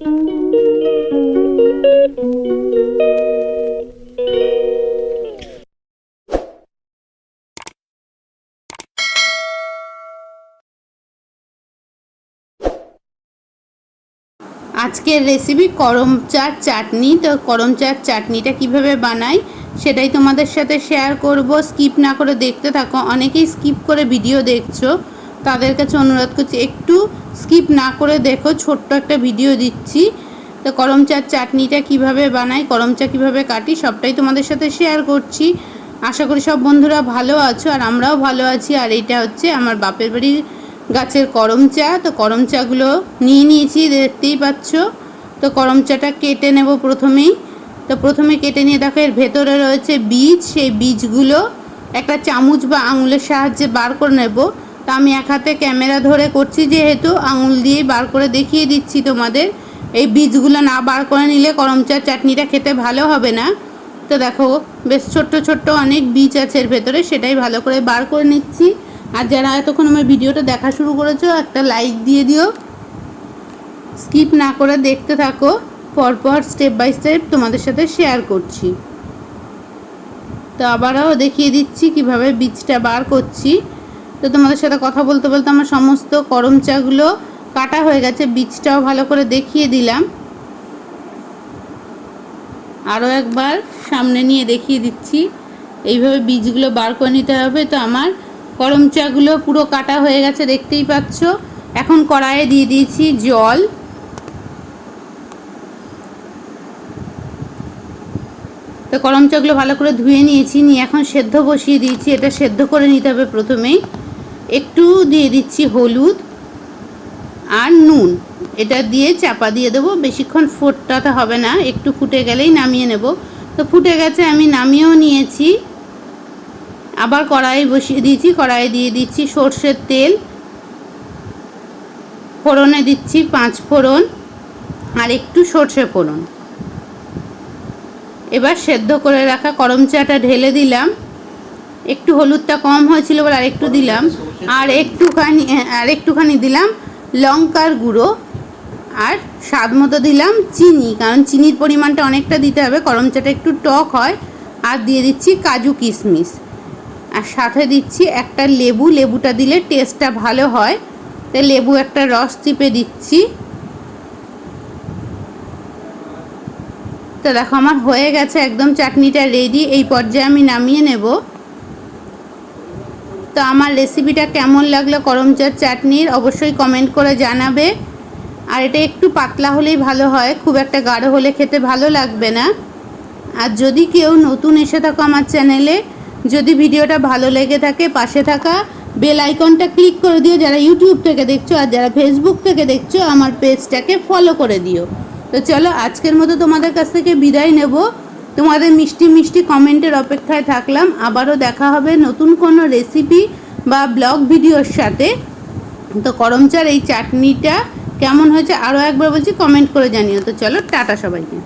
আজকের রেসিপি করম চার চাটনি। তো করম চার চাটনিটা কীভাবে বানাই সেটাই তোমাদের সাথে শেয়ার করব। স্কিপ না করে দেখতে থাকো। অনেকেই স্কিপ করে ভিডিও দেখছ। তাদের কাছে অনুরোধ করছি, একটু স্কিপ না করে দেখো, ছোট্ট একটা ভিডিও দিচ্ছি। তো করম চার চাটনিটা কীভাবে বানাই করম চা কীভাবে কাটি, সবটাই তোমাদের সাথে শেয়ার করছি। আশা করি সব বন্ধুরা ভালো আছো আর আমরাও ভালো আছি। আর এটা হচ্ছে আমার বাপের বাড়ির গাছের করম চা তো করম চাগুলো নিয়ে নিয়েছি, দেখতেই পাচ্ছ। তো করম চাটা কেটে নেব প্রথমেই। তো প্রথমে কেটে নিয়ে দেখো, এর ভেতরে রয়েছে বীজ। সেই বীজগুলো একটা চামচ বা আঙুলের সাহায্যে বার করে নেব। তো আমি এক হাতে ক্যামেরা ধরে করছি যেহেতু আঙুল দিয়ে বার করে দেখিয়ে দিচ্ছি তোমাদের। এই বীজগুলো না বার করে নিলে করম চা চাটনিটা খেতে ভালো হবে না। তো দেখো, বেশ ছোট্ট ছোট্ট অনেক বীজ আছে এর ভেতরে, সেটাই ভালো করে বার করে নিচ্ছি। আর যারা এতক্ষণ আমার ভিডিওটা দেখা শুরু করেছ, একটা লাইক দিয়ে দিও। স্কিপ না করে দেখতে থাকো, পরপর স্টেপ বাই স্টেপ তোমাদের সাথে শেয়ার করছি। তো আবারও দেখিয়ে দিচ্ছি কীভাবে বীজটা বার করছি। তো তোমাদের সাথে কথা বলতে বলতে আমার সমস্ত করম চাগুলো কাটা হয়ে গেছে। বীজটাও ভালো করে দেখিয়ে দিলাম। আরও একবার সামনে নিয়ে দেখিয়ে দিচ্ছি। এইভাবে বীজগুলো বার করে নিতে হবে। তো আমার করম চাগুলো পুরো কাটা হয়ে গেছে, দেখতেই পাচ্ছ। এখন কড়াইয়ে দিয়ে দিয়েছি জল। তো করম চাগুলো ভালো করে ধুয়ে নিয়েছি, নিয়ে এখন সেদ্ধ বসিয়ে দিয়েছি। এটা সেদ্ধ করে নিতে হবে প্রথমেই। একটু দিয়ে দিচ্ছি হলুদ আর নুন। এটা দিয়ে চাপা দিয়ে দেবো। বেশিক্ষণ ফোটাতে হবে না। একটু ফুটে গেলেই নামিয়ে নেব। তো ফুটে গেছে, আমি নামিয়েও নিয়েছি। আবার কড়াই বসিয়ে দিয়েছি। কড়াই দিয়ে দিচ্ছি সর্ষের তেল। ফোড়নে দিচ্ছি পাঁচ ফোড়ন আর একটু সর্ষে ফোড়ন। এবার সেদ্ধ করে রাখা করম চাটা ঢেলে দিলাম। একটু হলুদটা কম হয়েছিল বলে আর একটু দিলাম। আর একটুখানি আর একটুখানি দিলাম লঙ্কার গুঁড়ো, আর স্বাদ মতো দিলাম চিনি, কারণ চিনির পরিমাণটা অনেকটা দিতে হবে করম চাটা একটু টক হয়, আর দিয়ে দিচ্ছি কাজু কিশমিশ। আর সাথে দিচ্ছি একটা লেবু, লেবুটা দিলে টেস্টটা ভালো হয়। তাই লেবু একটা রস চিপে দিচ্ছি। তো দেখো, আমার হয়ে গেছে, একদম চাটনিটা রেডি এই পর্যায়ে আমি নামিয়ে নেব। তো আমার রেসিপিটা কেমন লাগল করম চার চাটনির অবশ্যই কমেন্ট করে জানাবে। আর এটা একটু পাতলা হলেই ভালো হয়, খুব একটা গাঢ় হলে খেতে ভালো লাগবে না। আর যদি কেউ নতুন এসে থাকো আমার চ্যানেলে, যদি ভিডিওটা ভালো লেগে থাকে পাশে থাকা বেল আইকনটা ক্লিক করে দিও, যারা ইউটিউব থেকে দেখছ আর যারা ফেসবুক থেকে দেখছ, আমার পেজটাকে ফলো করে দিও। তো চলো আজকের মতো তোমাদের কাছ থেকে বিদায় নেব। তোমাদের মিষ্টি মিষ্টি কমেন্টের অপেক্ষায় থাকলাম। আবারও দেখা হবে নতুন কোনো রেসিপি বা ব্লগ ভিডিওর সাথে। তো করমচার এই চাটনিটা কেমন হয়েছে আরও একবার বলছি কমেন্ট করে জানিও। তো চলো, টাটা সবাইকে।